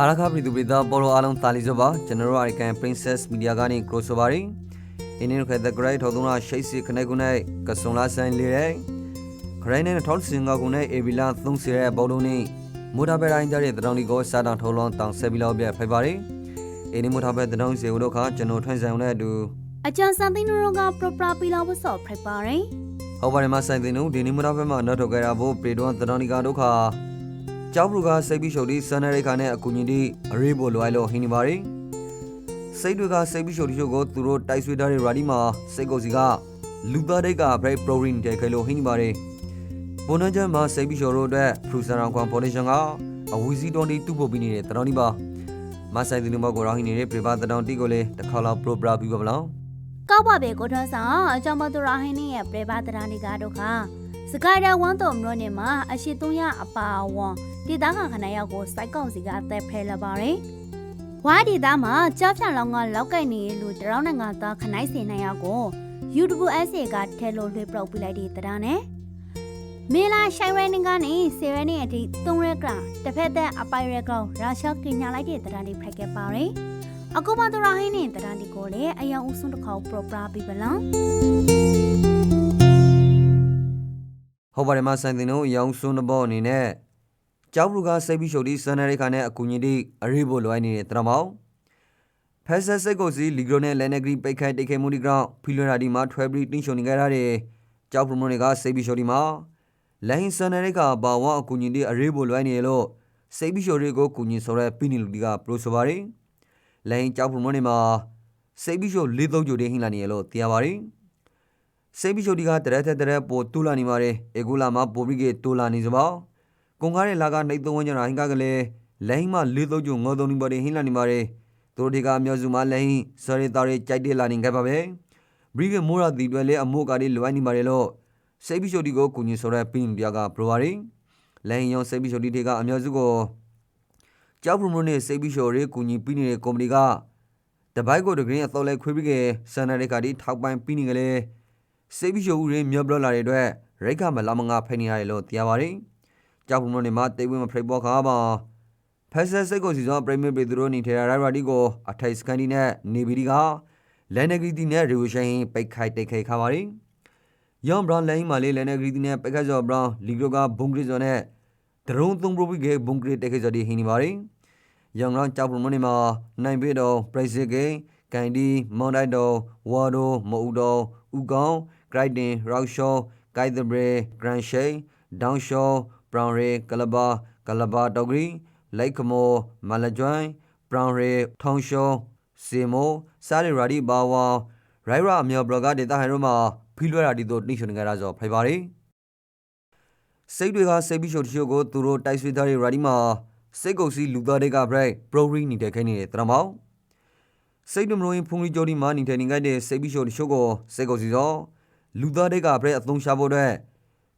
အားရခပရိသူပရိသပေါ်လိုအားလုံးတာလီဆိုပါကျွန်တော်တို့ American Princess Media ကနေ crossover ရင်းအင်းခဲတဲ့ great ထောက်သုံးလာရှိစီခနေကုနဲ့ကဆုံလာဆိုင်လေတဲ့ခရိုင်းနဲ့ထောက်စင်ကကုနဲ့အေဘီလာ30ရဲ့ဘောလုံးနဲ့မူတာဘဲတိုင်းကြတဲ့တရောင်ဒီကိုစားတောင်ထုံးလုံးတောင်ဆက်ပြီးလောက်ပြဖိုက်ပါရီအင်းဒီမူတာဘဲတရောင်စီတို့ခါကျွန်တော်ထွန်းဆောင်တဲ့အတူအကျန်စံသိန်းတို့ကပရပရာပီလာဝတ်စော်ဖိတ်ပါရင်ဟောပါတယ်မဆိုင်တင်တို့ဒီနေ့မူတာဘဲမှာနောက်ထုတ်ကြရဖို့ပေတော့တရောင်ဒီကတို့ခါ ကျောက်ဘလူကစိတ်ပြီးရှုပ်ဒီစန္ဒရိခါနဲ့အကူညီဒီအရေးပေါ်လိုအပ်လို့ဟင်းနေပါရီစိတ်တွေကစိတ်ပြီးရှုပ်တချို့ကိုသူတို့တိုက်ဆွေးထားတဲ့ရာဒီမှာစိတ်ကိုစီကလူသားတွေက break protein တဲ့ခဲလို့ဟင်းနေပါတယ်။ဘွန်နဂျန်မှာစိတ်ပြီးရှုပ်တို့အတွက်ဖရူဆန်ရောင်ကွန်ဖော်ဒေးရှင်းကအဝီစီတွန်တီတူဖို့ပြီးနေတဲ့တရောင်းဒီပါမဆိုင်တင်မောကိုရောင်းနေတဲ့ပြပတရောင်းတီကိုလေတစ်ခါလောက် pro bra ပြီးပါဗလားကောက်ပါပဲကိုထွန်းဆောင်အကြောင်းမသူရဟင်းနဲ့ပြပတရာနေကတော့ခါ စကိုင်ဒါဝန်တော်မလို့နေမှာအရှိ300အပါဝွန်ဒေတာခခဏရောက်ကိုစိုက်ကောင်စီကအသက်ဖဲလာပါရင်ဝါဒီသားမှာကြောက်ဖြန့်လောင်းကလောက်ကိုက်နေလို့တရောင်းနဲ့ငါသားခနိုင်စင်နိုင်ရောက်ကို UWSA ကထဲလို့လွှဲပြောက်ပြလိုက်တဲ့တရားနဲ့မေလာရှိုင်ရနင်းကနေဆေရနင်းအထိ3ရက်ကတစ်ဖက်သက်အပိုင်ရက်ကောင်ရုရှားကညာလိုက်တဲ့တရားလေးဖက်ခဲ့ပါရင်အခုမှသူရဟင်းနဲ့တရားဒီကိုလေအယံဦးဆုံးတစ်ခေါက်ပရပရာပြီးပလန်ဟုတ် ပါတယ်မဆိုင်တင်တို့ရောင်းစွန်းတဲ့ဘောအနေနဲ့ကျောက်ဘလူကစိတ်ပြီးရှုပ်ဒီစန္ဒရိခါနဲ့အကူညီဒီအရေးပေါ်လိုအပ်နေတဲ့တရောင်းမောင်ဖက်ဆက်စိတ်ကိုစီလီဂရိုနဲ့လန်နဂရီပိတ်ခိုက်တိတ်ခဲမှုဒီကောင်ဖီလိုရာဒီမှာထွဲပြီးတင်းရှုံနေကြရတဲ့ကျောက်ပရမုန်တွေကစိတ်ပြီးရှုပ်ဒီမှာလိုင်းစန္ဒရိခါဘာဝအကူညီဒီအရေးပေါ်လိုအပ်နေလို့စိတ်ပြီးရှုပ်တွေကိုကူညီဆိုရဲပိနီလူဒီကပရိုဆိုပါရီလိုင်းကျောက်ပရမုန်တွေမှာစိတ်ပြီးရှုပ်လေးသုံးကြိုတွေဟင်းလာနေရလို့တရားပါရီ စိတ်ပြီးရှုပ်ဒီကတရက်တဲ့တရက်ပိုတူလာနေပါတယ်အေဂူလာမှာပိုပြီးကတူလာနေစပါကွန်ကားရဲ့လာကနှိတ်သုံးဝန်းကျင်ရာဟင်ကကလေးလိုင်းမှာလေးသုံးကြိုငေါသုံးနေပါတယ်ဟင်းလာနေပါတယ်သူတို့ဒီကအမျိုးစုမလဲဟင်းစရီတာရီကြိုက်တယ်လာနေခဲ့ပါပဲဘရီကမိုရာဒီတွေလည်းအမို့ကလေးလိုအပ်နေပါတယ်လို့စိတ်ပြီးရှုပ်ဒီကိုကုညင်ဆိုတဲ့ပင်းပြကဘရဝါရီလဲဟင်းရောစိတ်ပြီးရှုပ်ဒီတွေကအမျိုးစုကိုကြောက်ပရမုန်နဲ့စိတ်ပြီးရှုပ်ရေးကုညင်ပြီးနေတဲ့ကုမ္ပဏီကတပိုက်ကိုတကရင်အတော်လဲခွေးပြီးကစန္ဒရိကဒီထောက်ပိုင်းပြီးနေကလေး စိတ်ပြီးရှုပ်ဦးရင်းမြော့ဘလလာတဲ့အတွက်ရိတ်ခမလာမငါဖိနေရတယ်လို့တရားပါတယ်ကြောက်ပရမုန်နဲ့မတိတ်ဝင်းမဖိတ်ပေါ်ခါပါဖက်ဆက်စိတ်ကိုစီဆောင်ပရိမတ်ပေသူတို့နေထေရာရာဒီကိုအထိုက်စကန်ဒီနဲ့နေဗီဒီကလန်နဂရီတီနဲ့ရီဝရှိန်ပိတ်ခိုက်တိတ်ခိုက်ခါပါရီယောင်ဘရောင်းလိုင်းမာလေးလန်နဂရီတီနဲ့ပိတ်ခိုက်ဇော်ဘရောင်းလီဂရိုကဘုံဂရီဇော်နဲ့ဒရုံသုံးပရိုပီကေဘုံဂရီတိတ်ခိုက်ဇော်ဒီဟင်းနေပါရီယောင်ရောင်းကြောက်ပရမနေမှာနိုင်ပေတော်ပရိစစ်ကေကန်ဒီမောင်တိုက်တော်ဝါဒိုမအူတော်ဥကောင် ဂရိုက်တင်ရောက်ရှောဂိုက်သဘရေဂရန်ရှိန်ဒေါန်ရှောဘရောင်ရေကလဘာကလဘာတောက်ဂရီလိုက်ခမောမလကြွိုင်းဘရောင်ရေထောင်ရှုံစီမိုစားရီရာဒီဘာဝါရိုင်ရာအမြော်ဘလကဒေတာဟန်ရိုမှာဖီလွဲရာဒီတို့နှိမ့်ချွန်ကြရဆိုဖိုင်ပါရီစိတ်တွေကစိတ်ပြီးရှုပ်တချို့ကိုသူတို့တိုက်ဆွေးထားတဲ့ရာဒီမှာစိတ်ကုပ်စီလူသားတွေကဘရိုက်ပရိုရီနေတဲ့ခိုင်းနေတဲ့တရမောင်စိတ်နမလို့ဖုန်ကြီးကြိုဒီမှာနေတဲ့နေကြတဲ့စိတ်ပြီးရှုပ်တချို့ကိုစိတ်ကုပ်စီသော လူသားတွေကဘရိုက်အသုံးချဖို့အတွက်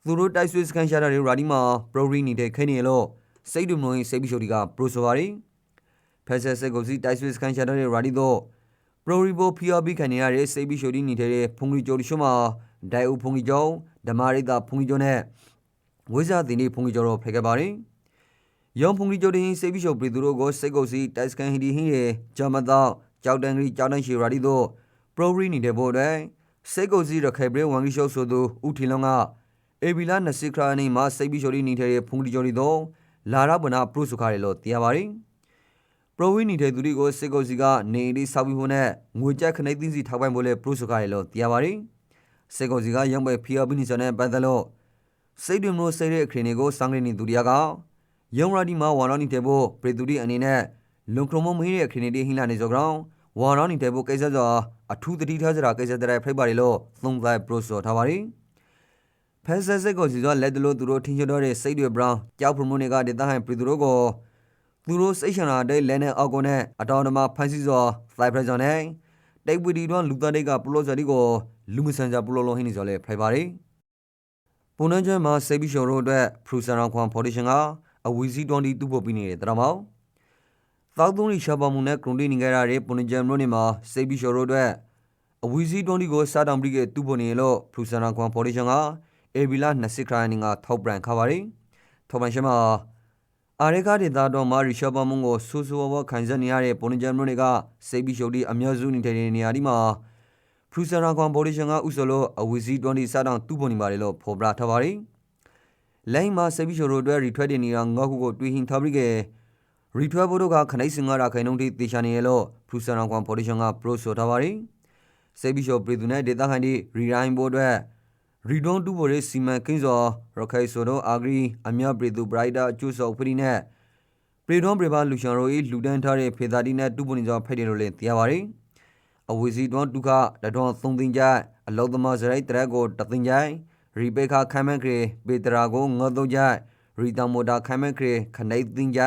သူတို့တိုက်ဆွေးစကန်ရှာတဲ့ရာဒီမှာပရိုရီနေတဲ့ခိုင်းနေလို့စိတ်ဒုံလုံးစိတ်ပြီးရှုပ်ဒီကပရိုဆိုပါရီဖက်ဆက်ဆက်ကိုစီတိုက်ဆွေးစကန်ရှာတဲ့ရာဒီတော့ပရိုရီဘိုဖီယာဘီခံနေရတဲ့စိတ်ပြီးရှုပ်ဒီနေတဲ့ဖုန်ကြီးကျော်ဒီရှုမှာဒိုင်အူဖုန်ကြီးကျော်ဓမာရိတာဖုန်ကြီးကျော်နဲ့ဝိဇာတင်ဒီဖုန်ကြီးကျော်တော့ဖက်ခဲ့ပါရီယောင်ဖုန်ကြီးကျော်ဒီစိတ်ပြီးရှုပ်ပြည်သူတို့ကိုစိတ်ကိုစီတိုက်စကန်ဟီဒီဟင်းရဲ့ဂျမတော့ကြောက်တန်ဂရီကြောက်တန်ရှီရာဒီတော့ပရိုရီနေတဲ့ဘို့တဲ့ စိတ်ကိုစီရခဲဘရဝန်ကြီးရှုပ်ဆိုသူဦးထီလုံးကအေဘီလာနစစ်ခရာနီမှာစိတ်ပြီးရှုပ်ဒီနေတဲ့ဖုန်ကြီးကျော်ဒီတော့လာရဘနာပရုစုခရဲလို့တရားပါရင်ပရဝိနေတဲ့သူတွေကိုစစ်ကုစီကနေဒီစောက်ပြီးဖို့နဲ့ငွေကြက်ခနေသိစီထောက်ပံ့ဖို့လဲပရုစုခရဲလို့တရားပါရင်စစ်ကုစီကရုံးပဲဖီယာဘီနီစနဲ့ပတ်သက်လို့စိတ်တွင်မလို့စိတ်ရဲ့အခရင်တွေကိုစောင်းနေနေသူတရားကယုံရာဒီမှာဝါရောနေတဲ့ဖို့ပရိသူတိအနေနဲ့လုံခရမမင်းရဲ့အခရင်တွေဟင်းလာနေစောကောင် ဝါရောနေတဲ့ဖို့ကိစ္စစွာအထူးတတိထားစရာကိစ္စတဲ့ဖိတ်ပါလေလို့သုံးသပ်ပရုစုထားပါရင်ဖက်ဆက်စစ်ကိုစီစောလက်တလို့သူတို့ထင်ချတော့တဲ့စိတ်တွေဘရောင်းကြောက်ဖရမုန်တွေကဒေတာဟန်ပရီသူတို့ကိုသူတို့စိတ်ရှံလာတဲ့လဲနဲ့အောက်ကွန်နဲ့အတော်တမဖန်စီစောဖိုင်ပရက်ဂျွန်နဲ့တိတ်ပီတီတော့လူသားတွေကပလိုစတီကိုလူမစန်ကြပလိုလုံးဟင်းနေစောလဲဖိုင်ပါရီပုံနှံချမ်းမှာစိတ်ပြီးရှုံတို့အတွက်ဖရူဆန်ရောခွန်ဖော်ဒေးရှင်းကအဝီစီ20တူဖို့ပြီးနေတဲ့တရမောင် သောက်သုံးရီရှာပါမှုနဲ့ကရွန်တီနေကြရတဲ့ပုံနှံချမ်းတို့နေမှာစိတ်ပြီးရှုံတို့အတွက်အဝီစီ20ကိုစားတောင်ပြီးကတူဖို့နေလို့ဖရူဆန်ရောခွန်ဖော်ဒေးရှင်းကအေဘီလာ20ခရိုင်နင်းကထောက်ပရန်ခါပါရီထောက်ပန်ရှမအာရကာဒေတာတော်မှာရီရှာပါမုံကိုဆူဆူဝဝခံစားနေရတဲ့ပေါ်နဂျန်မျိုးတွေကစိတ်ပြီးရှုပ်ပြီးအများစုနေတဲ့နေရာဒီမှာဖရူဆရာကွန်ဘော်ဒီရှင်ကဥဆိုလို့အဝီစီ20စတောင်တူပေါ်နေပါတယ်လို့ဖော်ပြထားပါတယ်လိုင်းမှာစိတ်ပြီးရှုပ်တို့အတွက်ရီထွက်တဲ့နေရာငေါခုကိုတွေးဟင်ထားပြီးက ရီထွက်ဖို့တို့ကခနိုင်စင်ကရာခိုင်နှုန်းထိတေချာနေရလို့ဖရူဆရာကွန်ဘော်ဒီရှင်ကပရိုဆိုထားပါတယ်စိတ်ပြီးရှုပ်ပြည်သူနဲ့ဒေတာခိုင်ဒီရီရိုင်းဖို့အတွက်ရီဒွန်တူဘော်ရေးစီမံကိန်းစောရခိုင်ဆိုတော့အာဂရီအမြပြည်သူဘရိုက်တာအကျိုးဆောင်ဖရီနဲ့ပရီဒွန်ပရီဘာလူရှန်ရိုဤလူဒန်းထားတဲ့ဖေသာတီနဲ့တူပေါ်နေကြောဖိတ်တယ်လို့လည်းသိရပါတယ်အဝီစီတွန်ဒုခတတွန်သုံးတင်ကြအလောသမာစရိုက်တရက်ကိုတတင်ကြရီဘေခါခိုင်မန်ခရီပေတရာကိုငေါတော့ကြရီတမိုတာခိုင်မန်ခရီခနိုင်တင်ကြ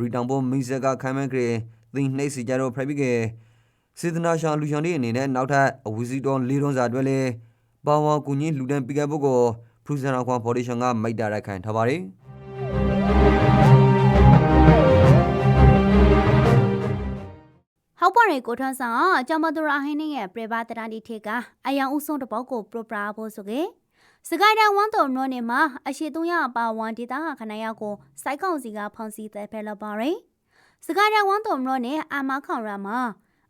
ရီတံဘောမီဇကခိုင်မန်ခရီသင်နှိပ်စီကြတော့ဖရိုက်ပြီးကစေတနာရှာလူရှန်တွေအနေနဲ့နောက်ထပ်အဝီစီတွန်လေးတွန်စာအတွက်လည်းပါဝါကူညီလူဒန်းပိကပ်ဖို့ကိုဖရူဇန်ကွန်ဖော်ဒေးရှင်းကမိတ်တာရိုက်ခံထားပါတယ်ဟုတ်ပါရဲ့ကိုထွန်းဆောင်အကြောင်းမသူရဟင်းနဲ့ရဲ့ပြပတရာဒီထေကအယံဥဆုံးတပေါက်ကိုပရပရာဖို့ဆိုကေ စကိုင်းတန်ဝမ်တော်နိုနေမှာအရှိ300အပါဝန်ဒေတာခဏရောက်ကိုစိုက်ကောင်စီကဖောင်စီတဲ့ဖဲလပါရင်စကိုင်းတန်ဝမ်တော်နိုနေအာမခေါင်ရမှာ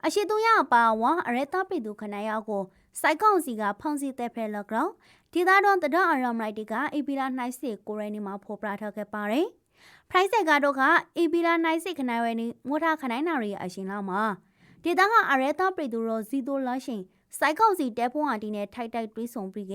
အရှိ300အပါဝန်အရဲတာပိတူခဏရောက်ကိုစိုက်ကောင်စီကဖောင်စီတဲ့ဖဲလကောင်ဒေတာတော့တဒအရမ်လိုက်တီကအီပီလာနှိုက်စစ်ကိုရိုင်းနေမှာဖော်ပြထားခဲ့ပါတယ်ဖရိုက်ဆက်ကတော့ကအီပီလာနှိုက်စစ်ခဏဝဲနေငိုထားခနိုင်နာရီအရှင်လောက်မှာ ဒေတာကအရဲတာပရီတူရောဇီတိုလာရှင်စိုက်ကောက်စီတဲဖုံးအတီနဲ့ထိုက်တိုက်တွေးဆုံပြီးက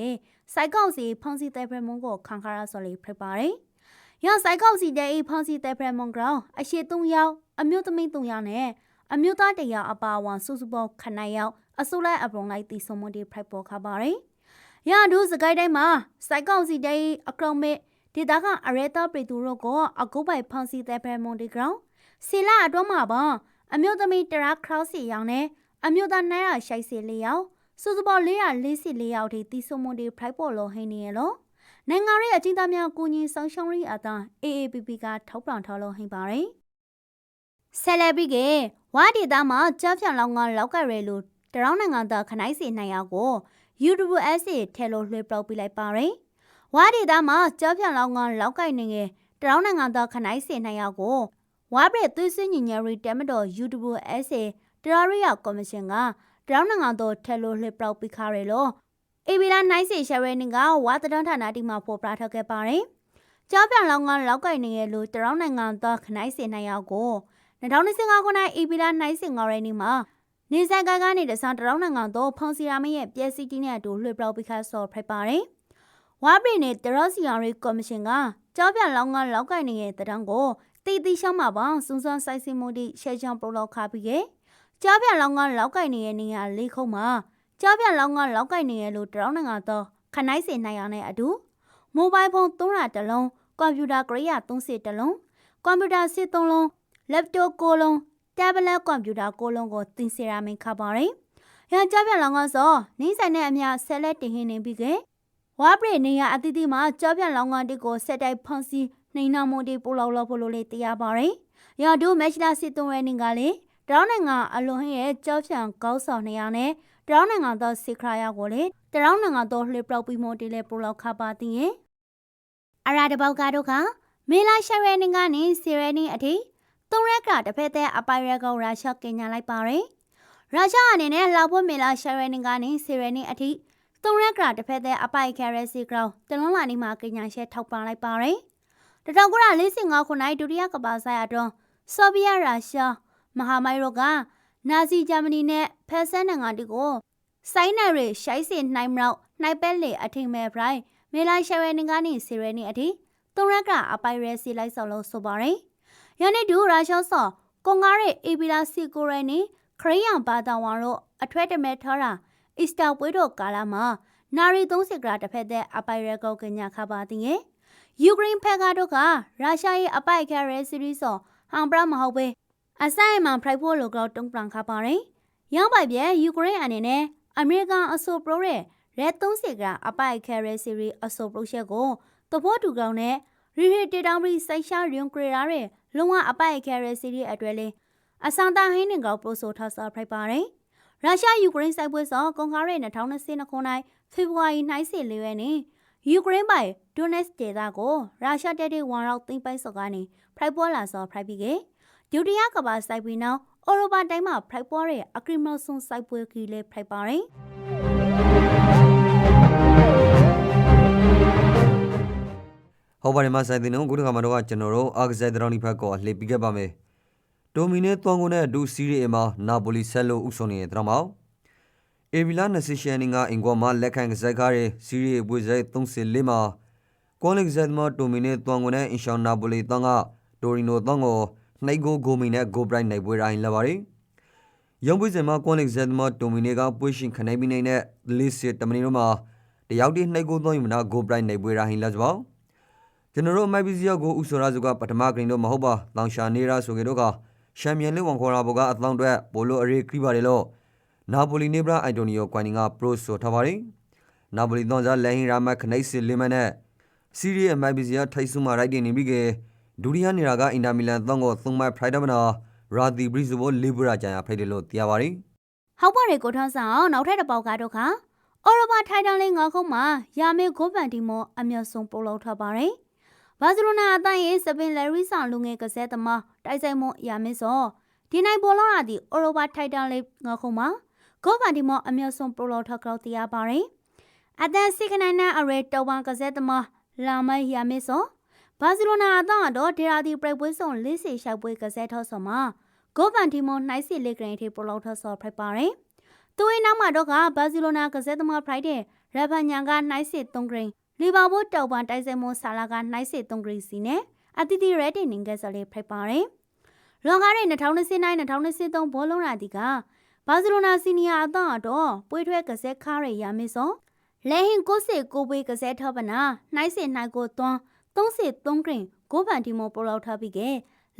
စိုက်ကောက်စီဖုန်စီတဲဖရမွန်ကိုခံခါရဆိုလေးဖြစ်ပါတယ်။ရစိုက်ကောက်စီတဲဖုန်စီတဲဖရမွန်ကောင်အရှိ၃ယောက်အမျိုးသမီး၃ယောက်နဲ့အမျိုးသား၁ယောက်အပါအဝင်စုစုပေါင်းခနိုင်ယောက်အစိုးလိုက်အပရုံလိုက်တီဆုံမတီဖိုက်ပေါ်ခါပါတယ်။ရဒူးစကိုင်းတိုင်းမှာစိုက်ကောက်စီတဲအကောင်မဲ့ဒေတာကအရဲတာပရီတူရောကိုအကုတ်ပိုင်ဖုန်စီတဲဖရမွန်ဒီကောင်စီလာအတွမှာပါ အမျိုးသမီးတရာခရောက်စီရောင်နဲ့အမျိုးသား900ရှိုက်စီလေးယောက်စုစုပေါင်း444ယောက်ထိတီဆုံမွန်ဒီဖရိုက်ပေါ်လို့ဟင်းနေရလို့နိုင်ငံရဲ့အကြီးသားများကိုကြီးဆောင်ရှောင်းရေးအသား AAPP ကထောက်ပံ့ထားလို့ဟင်းပါတယ်ဆယ်လက်ပြီးကဝါဒီသားမှာကြောက်ဖြန်လောင်းကလောက်ကရဲလို့တရောင်းနိုင်ငံသားခနိုင်စီနိုင်ယောက်ကို UWS ထဲလို့လွှဲပြောက်ပြလိုက်ပါတယ်ဝါဒီသားမှာကြောက်ဖြန်လောင်းကလောက်ကိုက်နေငယ်တရောင်းနိုင်ငံသားခနိုင်စီနိုင်ယောက်ကို ဝါပရက်သွေးစင်းညီညာရီတမတော် UWS တရာရီယာကော်မရှင်ကတရောင်းနိုင်ငံတော်ထဲလို့လှပြောက်ပြခါရလို့အေဗီလာနိုင်စီရှယ်ရနင်ကဝါတဒန်းဌာနတိမှာပေါ်ပြထားခဲ့ပါတယ်။ကြောက်ပြန်လောင်းကလောက်ကိုက်နေရလို့တရောင်းနိုင်ငံတော်ခနိုင်စီနိုင်ရောက်ကို2025ခုနှစ်အေဗီလာနိုင်စီငေါ်ရနေမှာနေဆိုင်ကားကနေတစားတရောင်းနိုင်ငံတော်ဖောင်စီယာမရဲ့ပြည့်စီတီနဲ့အတူလှပြောက်ပြခါဆော်ဖရပါတယ်။ဝါပရီနဲ့တရောစီယာရီကော်မရှင်ကကြောက်ပြန်လောင်းကလောက်ကိုက်နေတဲ့တရောင်းကို တီတီရှောင်းမှာပါစူးစမ်းဆိုင်စီမှုတိရှယ်ချောင်းပရိုလောက်ခါပြီးရဲ့ကြားပြလောင်းကလောက်ကိုက်နေတဲ့နေရာလေးခုံးမှာကြားပြလောင်းကလောက်ကိုက်နေရလို့တရောင်းနိုင်ငံတော့ခနိုင်စေနိုင်ရတဲ့အတူမိုဘိုင်းဖုန်း300တလုံးကွန်ပျူတာကရိယာ30တလုံးကွန်ပျူတာစစ်3လုံး laptop 6လုံး tablet ကွန်ပျူတာ6လုံးကိုတင်စီရာမင်ခပါရင်ရန်ကြားပြလောင်းကစောနေဆိုင်တဲ့အမြဆက်လက်တင်ဟင်းနေပြီးကဝါပရိနေရအတိတိမှာကြားပြလောင်းကတိကိုဆက်တိုက်ဖန်စီ နှိမ်နာမှုတိပို့လောက်လောက်ဖို့လို့လေတရားပါရင်ရဒိုမက်ချလာစစ်သုံးရနေကလေတရောင်းနိုင်ငံအလွန်ဟင်းရဲ့ကြောက်ဖြံကောက်ဆောင်နေရနဲ့တရောင်းနိုင်ငံသောစစ်ခရာရောက်ကိုလေတရောင်းနိုင်ငံသောလှေပလောက်ပြီးမိုတီလေပလောက်ခပါတင်ရဲ့အရာတပေါက်ကားတို့ကမေလာရှရဲနင်းကနေစီရဲနင်းအထိသုံးရက်ကတစ်ဖက်သက်အပိုင်ရက်ကောင်ရုရှားကင်ညာလိုက်ပါရယ်ရုရှားအနေနဲ့လောက်ဖို့မေလာရှရဲနင်းကနေစီရဲနင်းအထိသုံးရက်ကတစ်ဖက်သက်အပိုင်ခဲရဲစီကောင်တလုံးလာနေမှာကင်ညာရှဲထောက်ပံလိုက်ပါရယ် တထောင်ကရ45ခုနိုင်ဒုတိယကမ္ဘာဆိုင်အတွန်းဆိုဗီယက်ရုရှားမဟာမိုင်းတို့ကနာဇီဂျာမနီနဲ့ဖက်ဆန်နိုင်ငံတီကိုစိုင်းနယ်ရရှိုင်းစင်နှိုင်းမရောက်နှိုက်ပဲလေအထင်မဲ့ဖရိုင်မေလာရှရဲနင်ကနေစီရဲနေအထိသုံးရက်ကအပိုင်ရဲစီလိုက်ဆောင်လို့ဆိုပါရယ်ယနေ့ဒူရာရှော့ဆော့ကွန်ကားရဲ့အေဘီလာစီကိုရဲနေခရိယံဘာတာဝန်တို့အထွဲတမဲထောတာအီစတာပွဲတော်ကာလာမှာနာရီ30ဂရာတစ်ဖက်သက်အပိုင်ရဲကောကညာခပါတင်ရဲ့ ယူကရိန်းဖက်ကတော့ကရုရှားရဲ့အပိုက်ခဲရဲစီရီဆော့ဟန်ပရာမဟုတ်ပဲအဆိုင်မှာဖရိုက်ဖို့လိုကောတုံးပလန်ခါပါတယ်။ရောင်းပိုက်ပြဲယူကရိန်းအနေနဲ့အမေရိကန်အဆိုပရိုရဲ့ရဲ30ကအပိုက်ခဲရဲစီရီအဆိုပရိုရှက်ကိုတဖို့တူကောင်နဲ့ရီရီတေတောင်ပြီးစိုက်ရှာရွန်ကရရာရဲ့လုံဝအပိုက်ခဲရဲစီရီအတွဲလေးအဆောင်တာဟင်းနေကောပရိုဆိုထားစာဖရိုက်ပါတယ်။ရုရှားယူကရိန်းစိုက်ပွဲစောကွန်ကားရဲ့2022ခုနှစ်ဖေဖော်ဝါရီနှိုင်းစီလေးရက်နေ့ ယူကရိန်းပိုင်ဒွန်နက်စ်ဒေသကိုရုရှားတပ်တွေဝန်ရောက်သိမ်းပိုက်စော်ကနေဖရိုက်ပေါ်လာစော်ဖရိုက်ပြီးကဒုတိယကမ္ဘာစိုက်ပြီးနောက်အော်ရိုပါတိုင်းမှာဖရိုက်ပေါ်ရဲ့အကရီမဆွန်စိုက်ပွဲကြီးလေးဖရိုက်ပါရင်ဟုတ်ပါတယ်မဆိုင်တင်တို့ခုတစ်ခါမှာတော့ကျွန်တော်တို့အာဂဇက်ဒရောင်းဒီဖက်ကောလှည့်ပြီးခဲ့ပါမယ်ဒိုမီနေသွန်ကုန်နဲ့အတူစီးရီအမှာနာပိုလီဆက်လို့ဥဆောင်နေတဲ့ဒရမောင် အေဗီလာနစီရှန်နီကအင်ကွာမှာလက်ခံကစားကားရဲ့စီးရီအပွေဆိုင်34မှာကွန်လက်ဇက်မဒိုမီနေသွန်ကုန်နဲ့အင်ရှောင်းနာပိုလီတန်းကတိုရီနိုတန်းကိုနှိုက်ကိုဂိုမီနဲ့ဂိုဘရိုက်နိုင်ပွဲတိုင်းလာပါတယ်ရုံးပွေစင်မှာကွန်လက်ဇက်မဒိုမီနေကပွေရှင်ခနိုင်ပြီးနေတဲ့လေးစစ်တမနီတို့မှာတယောက်တည်းနှိုက်ကိုသွန်းယူမနာဂိုဘရိုက်နိုင်ပွဲတိုင်းလာကြပါကျွန်တော်တို့မိုက်ပီစီယောကိုဥဆိုရာစုကပထမဂရင်းတော့မဟုတ်ပါလောင်ရှာနေရာဆိုကြတော့ကရှမ်ပီယံလိဝန်ခေါ်ရာဘောကအသောင်းအတွက်ဘိုလိုအရေးခရီးပါတယ်လို့ နာပိုလီနေဘရာအိုင်တိုနီယိုကွိုင်နင်ကပရိုဆိုထားပါတယ်နာပိုလီသွန်စားလဲဟင်ရာမတ်ခနိုင်စီလီမန်နဲ့စီးရီးရဲ့မိုက်ပီစီယာထိုက်ဆူမာရိုက်တင်နေပြီးကဒူရီယာနေရာကအင်တာမီလန်သွန်ကိုသုံးမိုက်ဖရိုက်ဒမနာရာဒီဘရီဇိုဘိုလီဘရာဂျန်ယာဖိုက်တယ်လို့သိရပါတယ်ဟောက်ပါရေကိုထွန်းဆောင်နောက်ထပ်တစ်ပေါက်ကတော့ခါအော်ရိုပါထိုင်တန်လေးငါခုံးမှာယာမေဂိုဗန်တီမောအမျက်ဆုံးပို့လောက်ထားပါတယ်ဘာစီလိုနာအတိုင်းရဲ့စပင်လယ်ရီဆောင်လူငယ်ကစားသမားတိုက်ဆိုင်မှုယာမေစောဒီနိုင်ပေါ်လောက်ရသည့်အော်ရိုပါထိုင်တန်လေးငါခုံးမှာ ဂိုဗန်တီမောအမျက်ဆုံးပို့လောက်ထားကြောက်တရားပါတယ်အတန်စိခနိုင်တဲ့အရေတောဝန်ကစားသမားလာမယာမေစောဘာစီလိုနာအတော့တော့ဒေရာဒီပရိပွဲဆောင်လေးစီရှောက်ပွဲကစားထော့ဆောင်မှာဂိုဗန်တီမောနှိုက်စီလေးဂရင်းထိပို့လောက်ထော့ဆော်ဖိုက်ပါတယ်သူရဲ့နောက်မှာတော့ကဘာစီလိုနာကစားသမားဖရိုက်တဲ့ရဗန်ညာကနှိုက်စစ်3ဂရိန်လီဗာပူးတောက်ပန်တိုက်ဆိုင်မွန်ဆာလာကနှိုက်စစ်3ဂရိစီနဲ့အတီတီရဲတင်နင်ကဆလေးဖိုက်ပါတယ်။လွန်ကားတဲ့2029-2023ဘောလုံးရာတီက ဘာစီလိုနာစီနီယာအတော့တော့ပွေးထွဲကစားခါရရမစ်စောလဲဟင်ကိုစစ်ကိုပွေးကစားထောပနာနှိုက်စစ်နှိုက်ကိုသွန်း3စစ်3ဂရိန်ဂိုးဖန်တီမိုပိုလောက်ထားပြီးက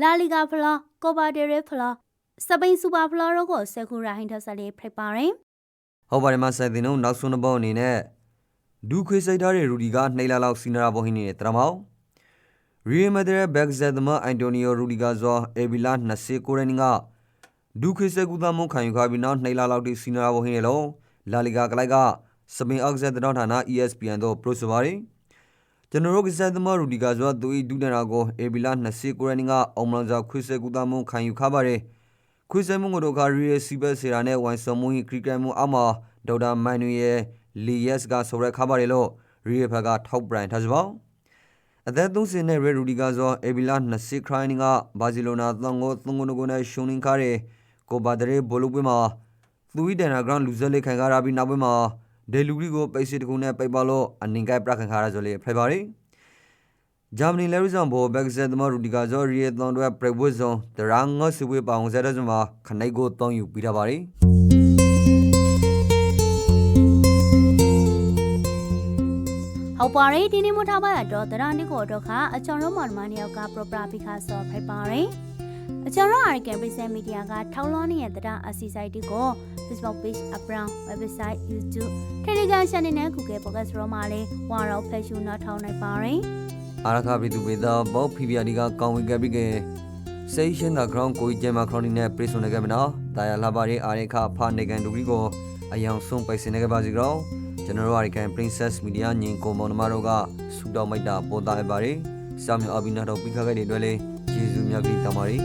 လာလီဂါဖလာကိုပါဒေရဲဖလာစပိန်စူပါဖလာရောကိုဆက်ခုရာဟင်ထဆလေးဖိုက်ပါတယ်ဟုတ်ပါတယ်မဆိုင်တင်တို့နောက်ဆုံးတစ်ပေါက်အနေနဲ့ဒူခွေစိတ်ထားတဲ့ရူဒီကနှိမ့်လာလောက်စီနာရာဘောဟင်းနေတဲ့တရမောင်ရီယယ်မဒရက်ဘက်ဇက်သမအန်တိုနီယိုရူဒီဂါဇောအေဘီလာ29ရင်းက ဒူခွေစိတ်ကူသမုန်ခံယူခါပြီးနောက်နှိမ့်လာလောက်ဒီစီနာရာဘောဟင်းနေလုံးလာလီဂါကလိုက်ကစပင်အောက်ဇက်တော်ဌာန ESPN တို့ပရိုဆိုပါရီကျွန်တော်တို့ကစားသမားရူဒီဂါဇောသူဤဒူဒန်ရာကိုအေဘီလာ29ရင်းကအောင်မလန်ဇာခွေစိတ်ကူသမုန်ခံယူခါပါတယ်ခွေစိတ်မုန်တို့ကရီယယ်စီဘက်ဆေရာနဲ့ဝန်ဆမွန်ခရီကက်မွန်အမဒေါက်တာမန်နူယယ်လီယက်စ်ကဆိုရက်ခါပါတယ်လို့ရီယယ်ဖက်ကထောက်ပရိုင်ထားစပေါအသက်30နဲ့ရရူဒီဂါဇောအေဘီလာ20ခရိုင်းကဘာစီလိုနာသံကိုသုံးကုန်းကိုနဲ့ရှုံနင်းခါတဲ့ ကိုဘာဒရေဘိုလိုပွဲမှာသူဝိဒန်နာဂရန်လူဇယ်လေးခံကားရပြီးနောက်ပွဲမှာဒေလူရီကိုပိတ်စစ်တခုနဲ့ပိတ်ပါလို့အနင်ကိုက်ပြခံခါရဆိုလေဖရိုက်ပါရီဂျာမနီလဲရီဇန်ဘောဘက်ဇက်သမရူဒီဂါဇောရီယက်သွန်တွေပရက်ဝဇွန်ဒရန်ငေါစဝေပောင်ဇက်ရဇမှာခနိုင်ကိုတောင်းယူပြီးတာပါရီဟုတ်ပါတယ်ဒီနေ့မထားပါရတော့တရနိကိုတော့ခအချောင်းရောမော်ဒမနီယောက်ကပရပရာပိခါဆော်ဖိုက်ပါတယ် အချောင်းရောအာရီကန်ပရိစက်မီဒီယာကထောက်လွှမ်းနေတဲ့တရအစီစိုက်တီကို Facebook page အပရောင် website YouTube Telegram channel နဲ့ Google Podcast ရောမှာလေးဝါတော့ဖက်ရှူနောက်ထောင်းနိုင်ပါတယ်အာရခပရိသူပေသာဘောဖီဗီယာဒီကကောင်းဝင်ကပ်ပြီးကဆေးရှင်သာဂရောင်းကိုဂျေမာခရိုနီနဲ့ပရိစုံနေကြမနော်တာယာလာပါရီအာရခဖာနေကန်ဒူဂရီကိုအယောင်ဆုံးပိုင်စင်နေကြပါစီကြောကျွန်တော်တို့အာရကန် Princess Media ညင်ကိုမောင်နှမတို့ကဆူတောင်းမိုက်တာပေါ်သားပါရီစာမြောအဘိနာတော့ပြီးခါခဲ့တဲ့အတွက်လေယေရှု မြတ်ကြီးတမာရီ